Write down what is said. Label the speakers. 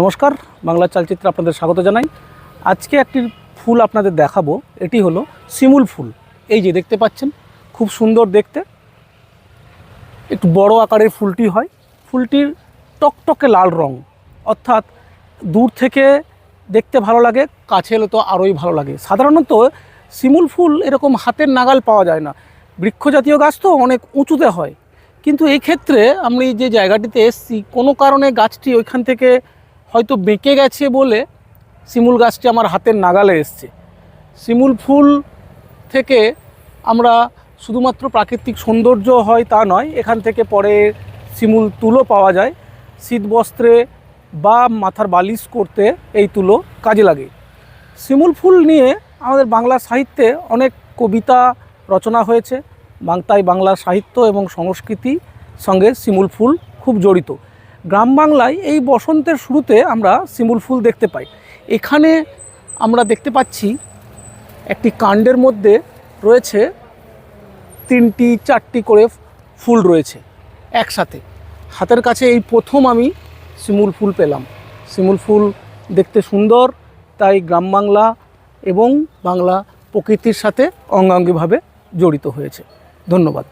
Speaker 1: নমস্কার, বাংলা চালচিত্রে আপনাদের স্বাগত জানাই। আজকে একটি ফুল আপনাদের দেখাবো, এটি হলো শিমুল ফুল। এই যে দেখতে পাচ্ছেন, খুব সুন্দর দেখতে। একটু বড় আকারের ফুলটি হয়। ফুলটির টকটকে লাল রং। অর্থাৎ দূর থেকে দেখতে ভালো লাগে, কাছে এলে তো আরোই ভালো লাগে। সাধারণত শিমুল ফুল এরকম হাতের নাগাল পাওয়া যায় না। বৃক্ষ জাতীয় গাছ তো অনেক উঁচুতে হয়। কিন্তু এই ক্ষেত্রে আমি যে জায়গাটিতে এসছি, কোনো কারণে গাছটি ওইখান থেকে হয়তো বেঁকে গেছে বলে শিমুল গাছটি আমার হাতের নাগালে এসছে। শিমুল ফুল থেকে আমরা শুধুমাত্র প্রাকৃতিক সৌন্দর্য হয় তা নয়, এখান থেকে পরে শিমুল তুলো পাওয়া যায়। শীত বস্ত্রে বা মাথার বালিশ করতে এই তুলো কাজে লাগে। শিমুল ফুল নিয়ে আমাদের বাংলা সাহিত্যে অনেক কবিতা রচনা হয়েছে। বাং- তাই বাংলা সাহিত্য এবং সংস্কৃতি সঙ্গে শিমুল ফুল খুব জড়িত। গ্রাম বাংলায় এই বসন্তের শুরুতে আমরা শিমুল ফুল দেখতে পাই। এখানে আমরা দেখতে পাচ্ছি একটি কাণ্ডের মধ্যে রয়েছে তিনটি, চারটি করে ফুল রয়েছে একসাথে। হাতের কাছে এই প্রথম আমি শিমুল ফুল পেলাম। শিমুল ফুল দেখতে সুন্দর, তাই গ্রাম বাংলা এবং বাংলা প্রকৃতির সাথে অঙ্গাঙ্গিভাবে জড়িত হয়েছে। ধন্যবাদ।